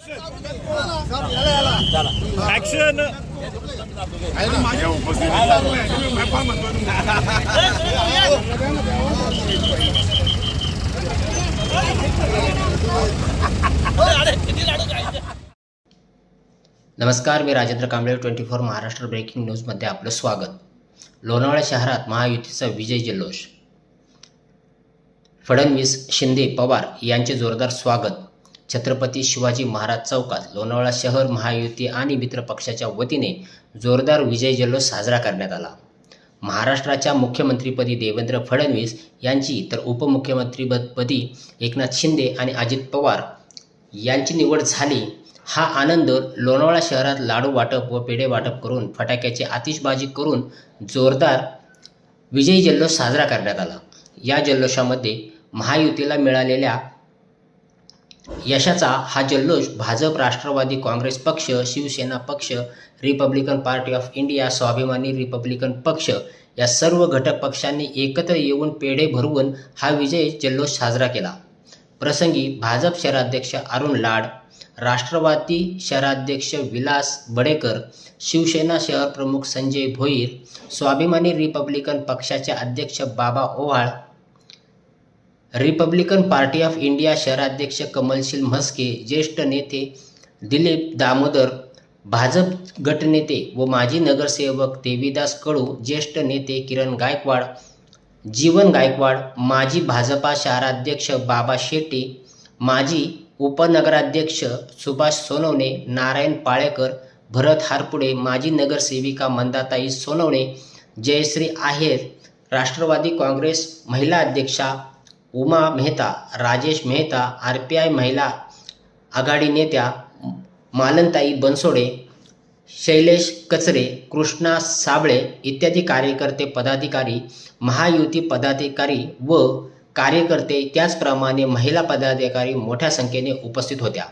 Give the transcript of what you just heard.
Action माझ्या नमस्कार मी Rajendra Kamble twenty four Maharashtra breaking न्यूजमध्ये आपलं स्वागत. लोणावळा शहरात महायुतीचा विजय जल्लोष. फडणवीस शिंदे पवार यांचे जोरदार स्वागत. छत्रपती शिवाजी महाराज चौकात लोणावळा शहर महायुती आणि मित्र पक्षाच्या वतीने जोरदार विजय जल्लोष साजरा करण्यात आला. महाराष्ट्राच्या मुख्यमंत्रीपदी देवेंद्र फडणवीस यांची तर उपमुख्यमंत्रीपदी एकनाथ शिंदे आणि अजित पवार यांची निवड झाली. हा आनंद लोणावळा शहरात लाडू वाटप व पेढे वाटप करून फटाक्याची आतिषबाजी करून जोरदार विजयी जल्लोष साजरा करण्यात आला. या जल्लोषामध्ये महायुतीला मिळालेल्या यशाचा हा जल्लोष भाजप राष्ट्रवादी काँग्रेस पक्ष शिवसेना पक्ष रिपब्लिकन पार्टी ऑफ इंडिया स्वाभिमानी रिपब्लिकन पक्ष या सर्व घटक पक्षांनी एकत्र येऊन पेढे भरवून हा विजय जल्लोष साजरा केला. प्रसंगी भाजप शहराध्यक्ष अरुण लाड राष्ट्रवादी शहराध्यक्ष विलास बडेकर शिवसेना शहर प्रमुख संजय भोईर स्वाभिमानी रिपब्लिकन पक्षाचे अध्यक्ष Baba Ovhal Republican party of India शहराध्यक्ष कमलशील म्हस्के ज्येष्ठ नेते दिलीप दामोदर भाजप गटनेते व माजी नगरसेवक देवीदास कडू ज्येष्ठ नेते किरण गायकवाड जीवन गायकवाड माजी भाजपा शहराध्यक्ष बाबा शेट्टी माजी उपनगराध्यक्ष सुभाष सोनवणे नारायण पाळेकर भरत हारपुडे माजी नगरसेविका मंदाताई सोनवणे जयश्री आहेर राष्ट्रवादी काँग्रेस महिला अध्यक्षा Uma Mehta Rajesh Mehta R P I महिला आघाडी नेत्या मालनताई बनसोडे शैलेश कचरे कृष्णा साबळे इत्यादी कार्यकर्ते पदाधिकारी महायुती पदाधिकारी व कार्यकर्ते त्याचप्रमाणे महिला पदाधिकारी मोठ्या संख्येने उपस्थित होत्या.